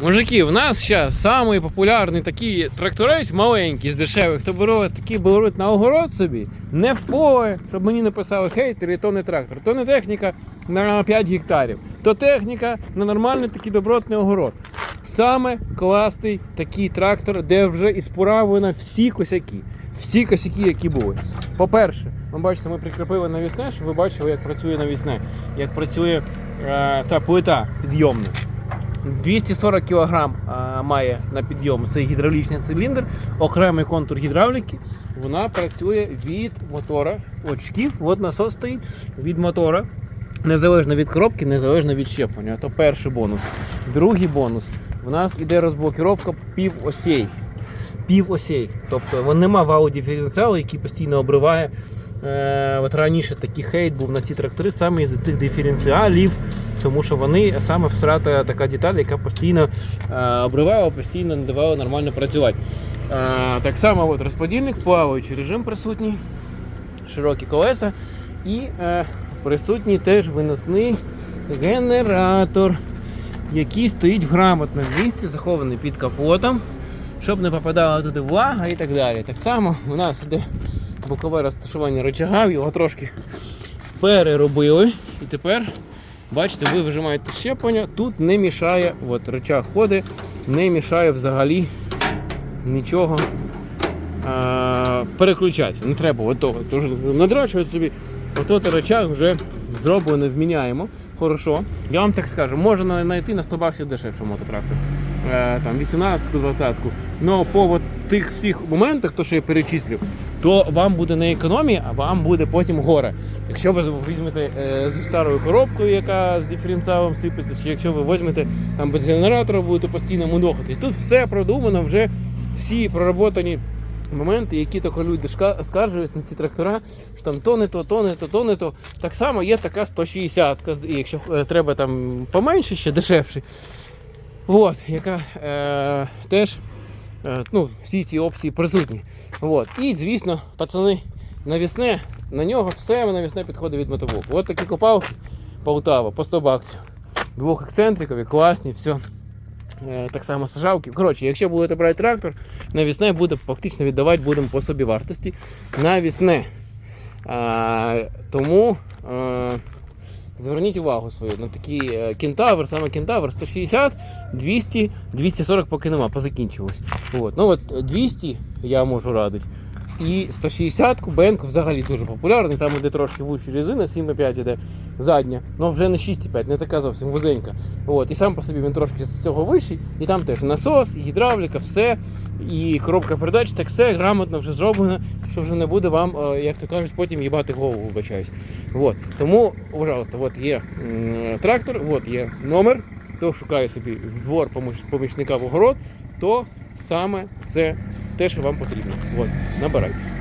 Мужики, в нас зараз самий популярний такі тракторець маленькі з дешевих, хто беруть, такі беруть на огород собі, не в поле, щоб мені не писали хейтери, то не трактор, то не техніка на 5 гектарів, то техніка на нормальний такий добротний огород. Саме класний такий трактор, де вже ісправлено всі косяки. Всі косяки, які були. По-перше, ви бачите, ми прикріпили навісне, щоб ви бачили, як працює навісне, як працює е, та плита підйомна. 240 кг має на підйом цей гідравлічний циліндр, окремий контур гідравліки. Вона працює від мотора. От шкіф, от насос стоїть від мотора. Незалежно від коробки, незалежно від щеплення. То перший бонус. Другий бонус. У нас іде розблокіровка півосей. Півосей. Тобто нема валу диференціалу, який постійно обриває. Е, от раніше такий хейт був на ці трактори саме із цих диференціалів, тому що вони саме всрата така деталь, яка постійно е, обривала, постійно не давала нормально працювати. Е, так само от розподільник, плаваючий режим присутній, широкі колеса і е, присутній теж виносний генератор, який стоїть в грамотному місці, захований під капотом, щоб не попадала туди влага і так далі. Так само у нас іде бокове розташування рычага, його трошки переробили. І тепер, бачите, ви вижимаєте щеплення, тут не мішає, от рычаг ходить, не мішає взагалі нічого а, переключатися. Не треба отого. Тож надрачувати собі, ото рычаг вже зроблено, вміняємо. Хорошо. Я вам так скажу, можна знайти на 100 баксів дешевше мототрактор. Е, там 18-ку, 20-ку. Но по от тих всіх моментах, то що я перечислив, то вам буде не економія, а вам буде потім горе. Якщо ви візьмете е, зі старою коробкою, яка з диференціалом сипеться, чи якщо ви візьмете там без генератора, будете постійно мудохатись. Тут все продумано, вже всі проработані моменти, які тільки люди скаржились на ці трактора, що там то не то, то не то, то не то. Так само є така 160, і якщо е, треба там поменше, ще дешевше. От, яка е, теж ну, всі ці опції присутні. От. І, звісно, пацани, навісне, на нього все навісне підходить від мотоблоку. От такі копалки Полтава по 100 баксів. Двох ексцентрикові, класні, все. Е, так само сажалки. Коротше, якщо будете брати трактор, навісне буде фактично віддавати будемо по собі вартості. Навісне. А, тому а, зверніть увагу свою на такі е, кентавр, саме кентавр 160, 200, 240 поки нема, позакінчилось. От. Ну от 200 я можу радити. І 160-ку Бенк взагалі дуже популярний. Там іде трошки вуща резина, 7,5 іде задня, але вже не 6,5, не така зовсім вузенька. От. І сам по собі він трошки з цього вищий, і там теж насос, і гідравліка, все, і коробка передач, так все грамотно вже зроблено, що вже не буде вам, е, як то кажуть, потім їбати голову, вибачаюсь. От. Тому, пожалуйста, от є трактор, от є номер. Хто шукає собі в двор помічника в огород, то саме це те, що вам потрібно. От, набирайте.